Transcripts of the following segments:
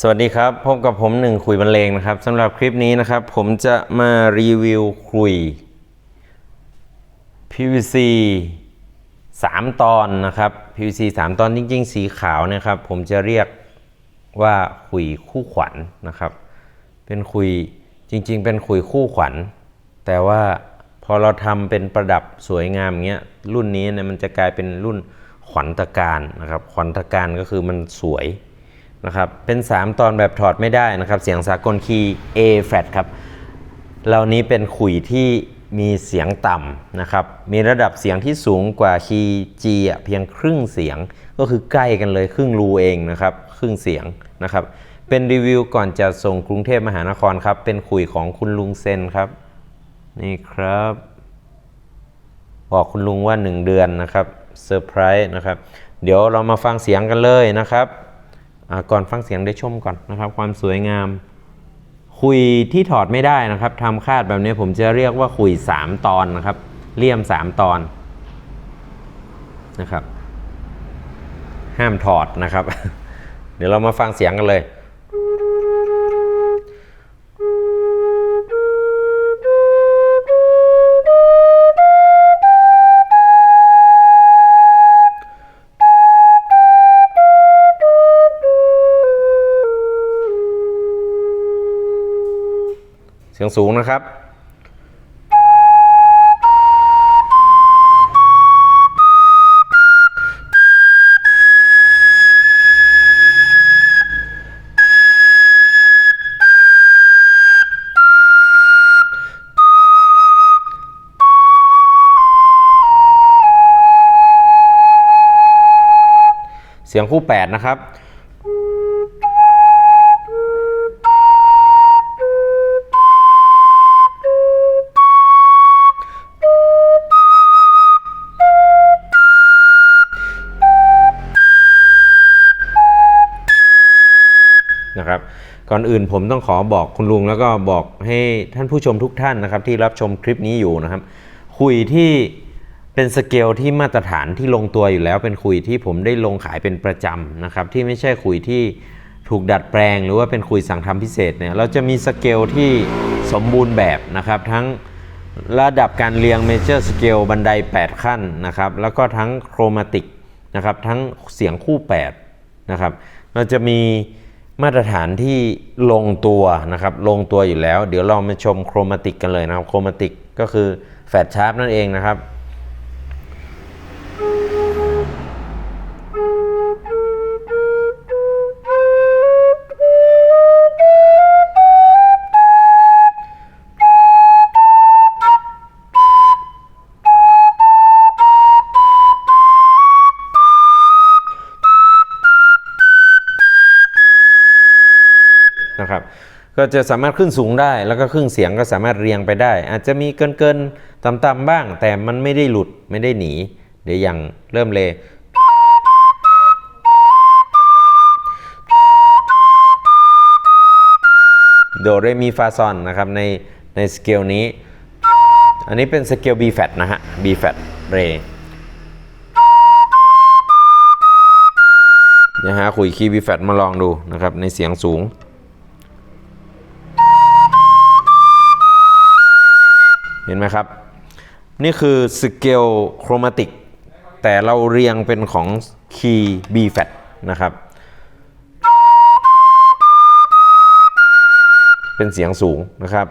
สวัสดีครับ พบกับผมหนึ่งคุยบรรเลงนะครับสำหรับคลิปนี้นะครับ ผมจะมารีวิวคุย PVC 3 ตอนนะครับ PVC 3 ตอนจริง ๆ สีขาวนะครับ ผมจะเรียกว่าคุยคู่ขวัญนะครับ เป็นคุยจริง ๆ เป็นคุยคู่ขวัญ แต่ว่าพอเราทำเป็นประดับสวยงามอย่างเงี้ยรุ่นนี้เนี่ยมันจะกลายเป็นรุ่นขวัญตะการนะครับ ขวัญตะการก็คือมันสวย นะครับ เป็น 3 ตอนแบบถอดไม่ได้นะครับ เสียงสากลคีย์ A flat ครับเหล่านี้เป็นขุยที่มีเสียงต่ำนะครับ มีระดับเสียงที่สูงกว่าคีย์ G เพียงครึ่งเสียง ก็คือใกล้กันเลยครึ่งรูเองนะครับ ครึ่งเสียงนะครับ เป็นรีวิวก่อนจะส่งกรุงเทพมหานครครับ เป็นขุยของคุณลุงเซนครับ นี่ครับ บอกคุณลุงว่า 1 เดือนนะครับเซอร์ไพรส์นะครับ เดี๋ยวเรามาฟังเสียงกันเลยนะครับ ก่อนฟังเสียงได้ชมก่อนนะครับ ความสวยงาม คุยที่ถอดไม่ได้นะครับทำคาดแบบนี้ผมจะเรียกว่าคุย 3 ตอนนะครับเลี่ยม 3 ตอนนะครับ ห้ามถอดนะครับ เดี๋ยวเรามาฟังเสียงกันเลย สียงสูงนะครับ เสียงคู่ 8 นะครับ นะครับ ก่อนอื่นผมต้องขอบอกคุณลุงแล้วก็บอกให้ท่านผู้ชมทุกท่านนะครับ ที่รับชมคลิปนี้อยู่นะครับ คุยที่เป็นสเกลที่มาตรฐานที่ลงตัวอยู่แล้วเป็นคุยที่ผมได้ลงขายเป็นประจำนะครับ ที่ไม่ใช่คุยที่ถูกดัดแปลงหรือว่าเป็นคุยสั่งทำพิเศษเนี่ยเราจะมีสเกลที่สมบูรณ์แบบนะครับ ทั้งระดับการเรียงเมเจอร์สเกลบันได 8 ขั้นนะครับ แล้วก็ทั้งโครมาติกนะครับ ทั้งเสียงคู่ 8 นะครับ เราจะมี มาตรฐานที่ลงตัวนะครับลงตัวอยู่แล้ว เดี๋ยวเรามาชมโครมาติกกันเลยนะครับโครมาติกก็คือแฟลชชาร์ปนั่นเองนะครับ นะครับก็จะสามารถขึ้นสูงได้ แล้วก็ครึ่งเสียงก็สามารถเรียงไปได้ อาจจะมีเกินเกินๆต่ำๆบ้าง แต่มันไม่ได้หลุดไม่ได้หนี เดี๋ยวอย่างเริ่มเลยโดเรมีฟาซอนนะครับในในสเกลนี้ อันนี้เป็นสเกล B flat นะฮะ B flat เรนะฮะคุยคีย์ B flat มาลองดูนะครับในเสียงสูง เห็นไหมครับ นี่คือสเกลโครมาติกแต่เราเรียงเป็นของคีย์ B flat นะครับ เป็นเสียงสูงนะครับ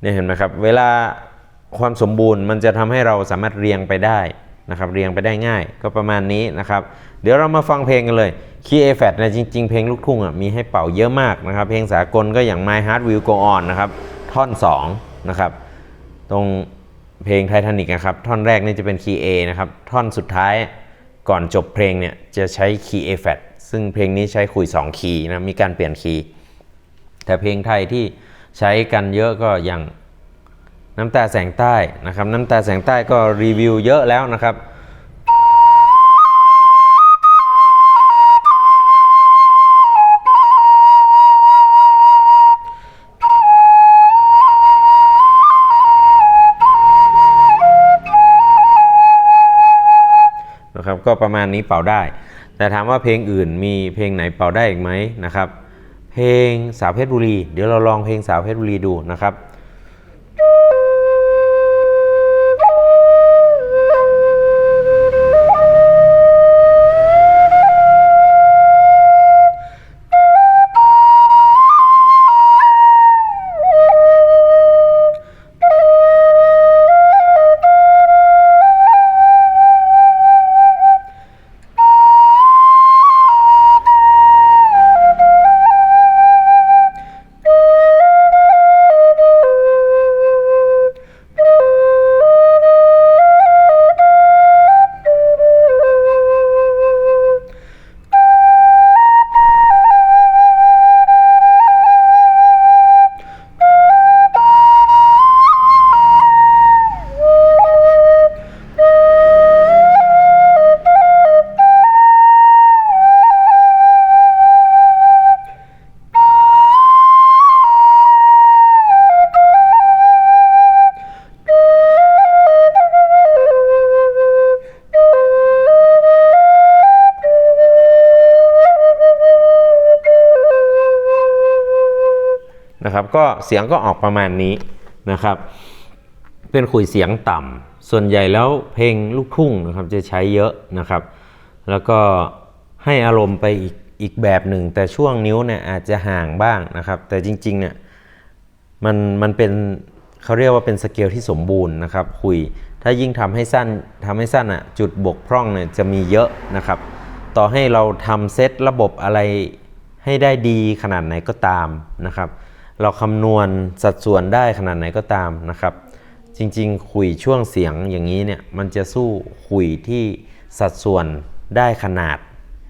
เนี่ยเห็นไหมครับ เวลาความสมบูรณ์มันจะทำให้เราสามารถเรียงไปได้นะครับเรียงไปได้ง่ายก็ประมาณนี้นะครับ เดี๋ยวเรามาฟังเพลงกันเลยคีย์ A flat นะจริง ๆ เพลงลูกทุ่งอะมีให้เป่าเยอะมากนะครับ เพลงสากลก็อย่าง My Heart Will Go On นะครับ ท่อน 2 นะครับ ตรงเพลงไททานิกนะครับ ท่อนแรกนี่จะเป็นคีย์ A นะครับ ท่อนสุดท้ายก่อนจบเพลงเนี่ยจะใช้คีย์ A flat ซึ่งเพลงนี้ใช้คุย 2 คีย์นะ มีการเปลี่ยนคีย์ แต่เพลงไทยที่ใช้กันเยอะก็อย่างน้ำตาแสงใต้นะครับ น้ำตาแสงใต้ก็รีวิวเยอะแล้วนะครับ นะครับก็ประมาณนี้เป่าได้ แต่ถามว่าเพลงอื่นมีเพลงไหนเป่าได้อีกไหมนะครับ เพลงสาวเพชรบุรี เดี๋ยวเราลองเพลงสาวเพชรบุรีดูนะครับ นะครับ ก็เสียงก็ออกประมาณนี้นะครับ เป็นขุยเสียงต่ำส่วนใหญ่แล้วเพลงลูกทุ่งนะครับจะใช้เยอะนะครับ แล้วก็ให้อารมณ์ไปอีกอีกแบบหนึ่ง แต่ช่วงนิ้วเนี่ยอาจจะห่างบ้างนะครับ แต่จริงๆเนี่ยมันมันเป็นเขาเรียกว่าเป็นสเกลที่สมบูรณ์นะครับคุยถ้ายิ่งทำให้สั้นทำให้สั้นอะจุดบกพร่องเนี่ยจะมีเยอะนะครับ ต่อให้เราทำเซตระบบอะไรให้ได้ดีขนาดไหนก็ตามนะครับ เราคำนวณสัดส่วนได้ขนาดไหนก็ตามนะครับ จริงๆ คุยช่วงเสียงอย่างนี้เนี่ยมันจะสู้คุยที่สัดส่วนได้ขนาด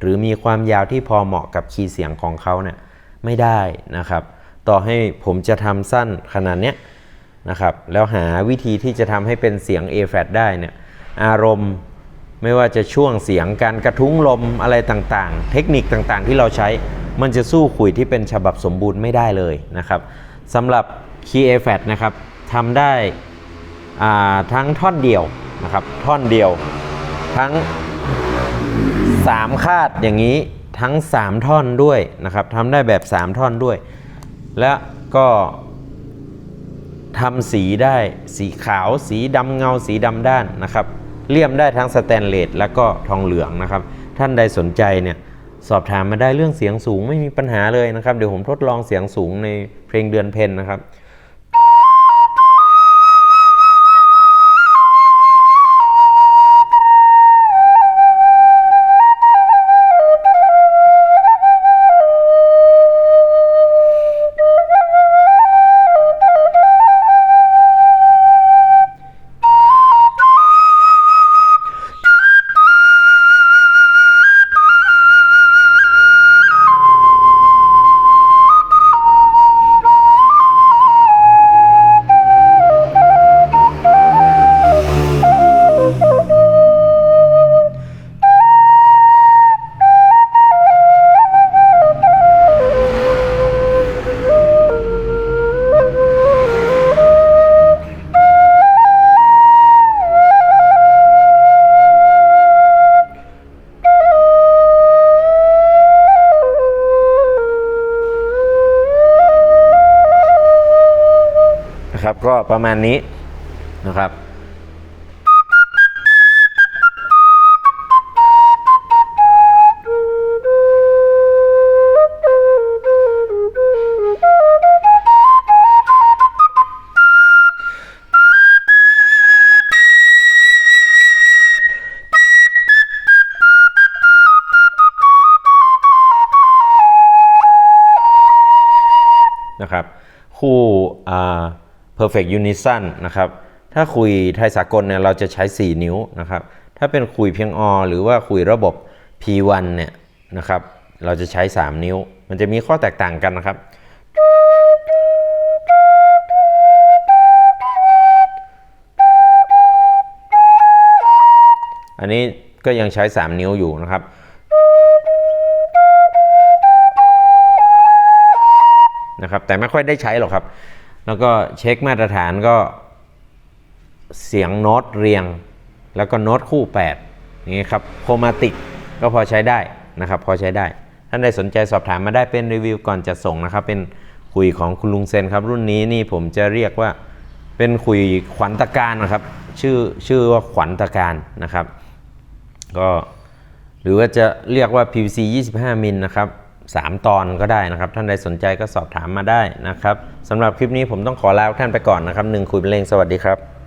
หรือมีความยาวที่พอเหมาะกับคีย์เสียงของเขาเนี่ยไม่ได้นะครับ ต่อให้ผมจะทำสั้นขนาดเนี้ยนะครับแล้วหาวิธีที่จะทำให้เป็นเสียง A flat ได้เนี่ยอารมณ์ไม่ว่าจะช่วงเสียงการกระทุ้งลมอะไรต่างๆ เทคนิคต่างๆ ที่เราใช้ มันจะสู้คุยที่เป็นฉบับสมบูรณ์ไม่ได้เลยนะครับสำหรับ Key A f a t นะครับทำได้ทั้งท่อนเดียวนะครับท่อนเดียว ทั้ง 3 คาดอย่างนี้ทั้ง 3 ท่อนด้วยนะครับทำได้แบบ 3 ท่อนด้วย และก็ทำสีได้สีขาวสีดำเงาสีดำด้านนะครับเลี่ยมได้ทั้งสแตนเลสและก็ทองเหลืองนะครับ ท่านใดสนใจเนี่ย สอบถามมาได้เรื่องเสียงสูงไม่มีปัญหาเลยนะครับ เดี๋ยวผมทดลองเสียงสูงในเพลงเดือนเพ็ญนะครับ นะครับ ก็ประมาณนี้นะครับนะครับคู่ perfect unison นะครับ ถ้าคุยไทยสากลเนี่ยเราจะใช้ 4 นิ้วนะครับ ถ้าเป็นคุยเพียงอ หรือว่าคุยระบบ P1 เนี่ยนะครับ เราจะใช้ 3 นิ้ว มันจะมีข้อแตกต่างกันนะครับ อันนี้ก็ยังใช้ 3 นิ้วอยู่นะครับนะครับแต่ไม่ค่อยได้ใช้หรอกครับ แล้วก็เช็คมาตรฐานก็เสียงโน้ตเรียง แล้วก็โน้ตคู่8อย่างนี้ครับโครมาติกก็พอใช้ได้นะครับพอใช้ได้ ท่านใดสนใจสอบถามมาได้เป็นรีวิวก่อนจะส่งนะครับ เป็นคุยของคุณลุงเซนครับ รุ่นนี้นี่ผมจะเรียกว่าเป็นคุยขวัญตะการนะครับ ชื่อชื่อว่าขวัญตะการนะครับ ก็หรือว่าจะเรียกว่า PVC 25 มิลนะครับ 3 ตอนก็ได้นะครับ ท่านใดสนใจก็สอบถามมาได้นะครับสำหรับคลิปนี้ผมต้องขอลาท่านไปก่อนนะครับหนึ่งคุยเป็นเลงสวัสดีครับ